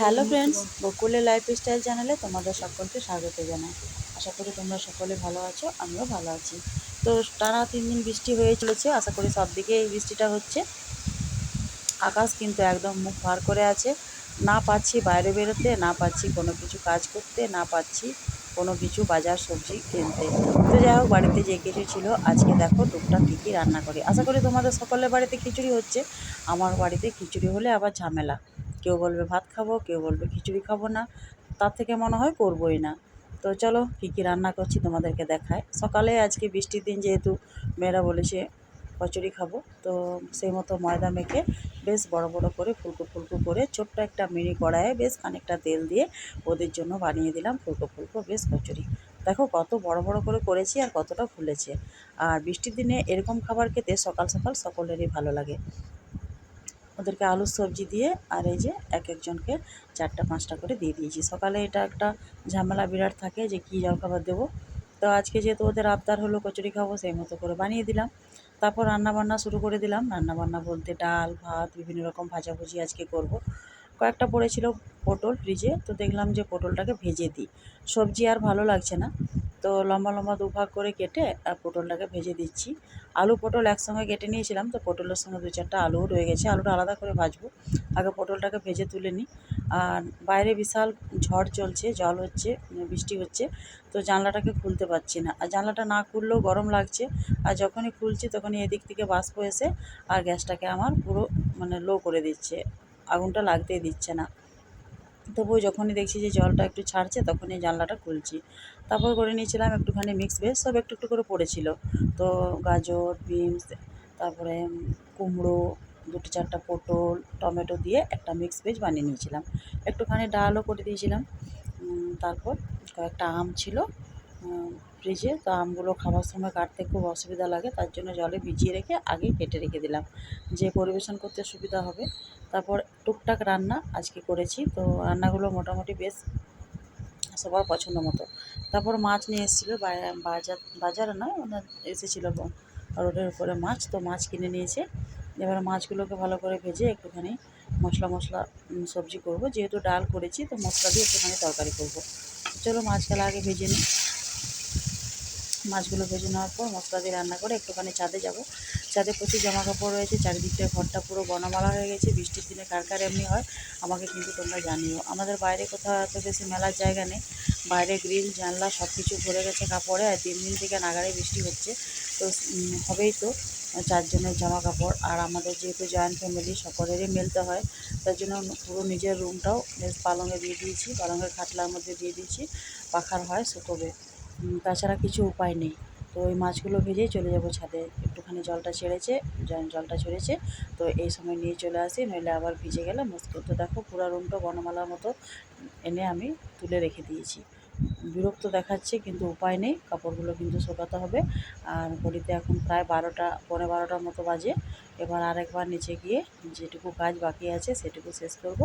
Hello friends বকুলের life style চ্যানেলে তোমাদের সকলকে স্বাগত জানাই। আশা করি তোমরা সকলে ভালো আছো, আমিও ভালো আছি। তো টানা তিন দিন বৃষ্টি হয়ে চলেছে, আশা করি সব দিকে এই বৃষ্টিটা হচ্ছে। আকাশ কিন্তু একদম মুখ ভার করে আছে। না পাচ্ছি বাইরে বেরোতে, না পাচ্ছি কোনো কিছু কাজ করতে, না পাচ্ছি কোনো কিছু বাজার সবজি কিনতে। তো যাই হোক, বাড়িতে যে কিছু ছিল, আজকে দেখো টুকটাক কী কী রান্না করি। আশা করি তোমাদের সকলের বাড়িতে খিচুড়ি হচ্ছে, আমার বাড়িতে খিচুড়ি হলে আবার ঝামেলা। কেউ বলবে ভাত খাব, কেউ বলবে খিচুড়ি খাব না, তার থেকে মনে হয় করবোই না। তো চলো কী কী রান্না করছি তোমাদেরকে দেখায়। সকালে আজকে বৃষ্টির দিন যেহেতু মেয়েরা বলেছে কচুরি খাব, তো সেই মতো ময়দা মেখে বেশ বড় বড় করে ফুলকো ফুলকো করে ছোট্ট একটা মিনি কড়াইয়ে বেশ খানিকটা তেল দিয়ে ওদের জন্য বানিয়ে দিলাম ফুলকো ফুলকো বেশ কচুরি। দেখো কত বড় বড় করে করেছি আর কতটা ফুলেছে। আর বৃষ্টির দিনে এরকম খাবার খেতে সকাল সকাল সকলেরই ভালো লাগে। ওদেরকে আলুর সবজি দিয়ে আর এই যে এক একজনকে চারটা, পাঁচটা করে দিয়ে দিয়েছি। সকালে এটা একটা ঝামেলা বিরাট থাকে যে কী জলখাবার দেবো। তো আজকে যেহেতু ওদের আবদার হলো কচুরি খাব, সেই মতো করে বানিয়ে দিলাম। তারপর রান্না বান্না শুরু করে দিলাম। রান্না বান্না বলতে ডাল, ভাত, বিভিন্ন রকম ভাজাভুজি আজকে করব। কয়েকটা পড়েছিল পটল ফ্রিজে, তো দেখলাম যে পটলটাকে ভেজে দিই। সবজি আর ভালো লাগছে না। তো লম্বা লম্বা দুভাগ করে কেটে, আর পটলটাকে ভেজে দিচ্ছি। আলু, পটল একসঙ্গে কেটে নিয়েছিলাম, তো পটলের সঙ্গে দু চারটা আলুও রয়ে গেছে। আলুটা আলাদা করে ভাজবো। আগে পটলটাকে ভেজে তুলে নিই। আর বাইরে বিশাল ঝড় চলছে, জল হচ্ছে, বৃষ্টি হচ্ছে, তো জানলাটাকে খুলতে পারছি না। আর জানলাটা না খুললেও গরম লাগছে। আর যখনই খুলছি তখনই এদিক থেকে বাষ্প এসে, আর গ্যাসটাকে আমার পুরো মানে লো করে দিচ্ছে। আগুনটা লাগতেই দিচ্ছে না। তবুও যখনই দেখছি যে জলটা একটু ছাড়ছে তখনই জানলাটা খুলছি। তারপর করে নিয়েছিলাম একটুখানি মিক্স ভেজ সব একটু একটু করে পড়েছিল। তো গাজর বিনস তারপরে কুমড়ো, দুটো চারটে পটল, টমেটো দিয়ে একটা মিক্স ভেজ বানিয়ে নিয়েছিলাম। একটুখানি ডালও করে দিয়েছিলাম। তারপর কয়েকটা আম ছিল। ফ্রিজে তো আমগুলো খাবার সময় কাটতে খুব অসুবিধা লাগে, তার জন্য জলে ভিজিয়ে রেখে আগেই কেটে রেখে দিলাম। যে পরিবেশন করতে সুবিধা হবে, তারপর টুকটাক রান্না আজকে করেছি। তো রান্নাগুলো মোটামুটি বেশ সবার পছন্দ মতো। তারপর মাছ নিয়ে এসেছিল বাজার, বাজারে নয় ওনার এসেছিল রোডের উপরে মাছ, তো মাছ কিনে নিয়েছে। এবার মাছগুলোকে ভালো করে ভেজে একটুখানি মশলা মশলা সবজি করব। যেহেতু ডাল করেছি, তো মশলা দিয়ে একটুখানি তরকারি করব। চলো মাছগুলো আগে ভেজে নিই। মাছগুলো ভেজে নেওয়ার পর মশলা দিয়ে রান্না করে একটুখানি ছাদে যাব। ছাদে প্রচুর জামা কাপড় রয়েছে, চারিদিকটা ঘরটা পুরো বনমালা হয়ে গেছে, বৃষ্টির দিনে কার কার এমনি হয় আমাকে কিন্তু তোমরা জানিও। আমাদের বাইরে কোথাও এত বেশি মেলার জায়গা নেই, বাইরে গ্রিল, জানলা সব কিছু ভরে গেছে কাপড়ে আর তিন দিন থেকে নাগারে বৃষ্টি হচ্ছে। তো হবেই তো চারজনের জামা কাপড় আর আমাদের যেহেতু জয়েন্ট ফ্যামিলি সকলেরই মেলতে হয়, তার জন্য পুরো নিজের রুমটাও বেশ পালঙে দিয়ে দিয়েছি, পালঙের খাটলার মধ্যে দিয়ে দিয়েছি, পাখার হয় শুকোবে তাছাড়া কিছু উপায় নেই। তো ওই মাছগুলো ভেজেই চলে যাব ছাদে। একটুখানি জলটা ছেড়েছে জলটা ছেড়েছে। তো এই সময় নিয়ে চলে আসি, নইলে আবার ভিজে গেলে মুশকিল তো দেখো পুরো রুমটা বনমালার মতো এনে আমি তুলে রেখে দিয়েছি। বিরক্ত দেখাচ্ছে কিন্তু উপায় নেই, কাপড়গুলো কিন্তু শোকাতে হবে। আর ঘড়িতে এখন প্রায় বারোটা পনেরো বারোটার মতো বাজে। এবার আরেকবার নিচে গিয়ে যেটুকু কাজ বাকি আছে সেটুকু শেষ করব।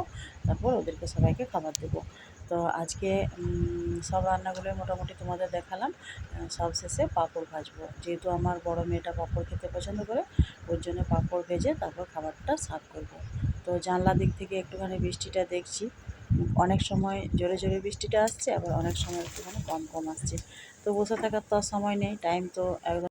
তারপর ওদেরকে সবাইকে খাবার দেবো। তো আজকে সব রান্নাগুলোই মোটামুটি তোমাদের দেখালাম। সব শেষে পাঁপড় ভাজবো। যেহেতু আমার বড় মেয়েটা পাঁপড় খেতে পছন্দ করে, ওর জন্য পাঁপড় ভেজে তারপর খাবারটা সার্ভ করব। তো জানলা দিক থেকে একটুখানি বৃষ্টিটা দেখছি। অনেক সময় জোরে জোরে বৃষ্টিটা আসছে, আবার অনেক সময় একটুখানি কম কম আসছে। তো বসে থাকার তো সময় নেই টাইম তো একদম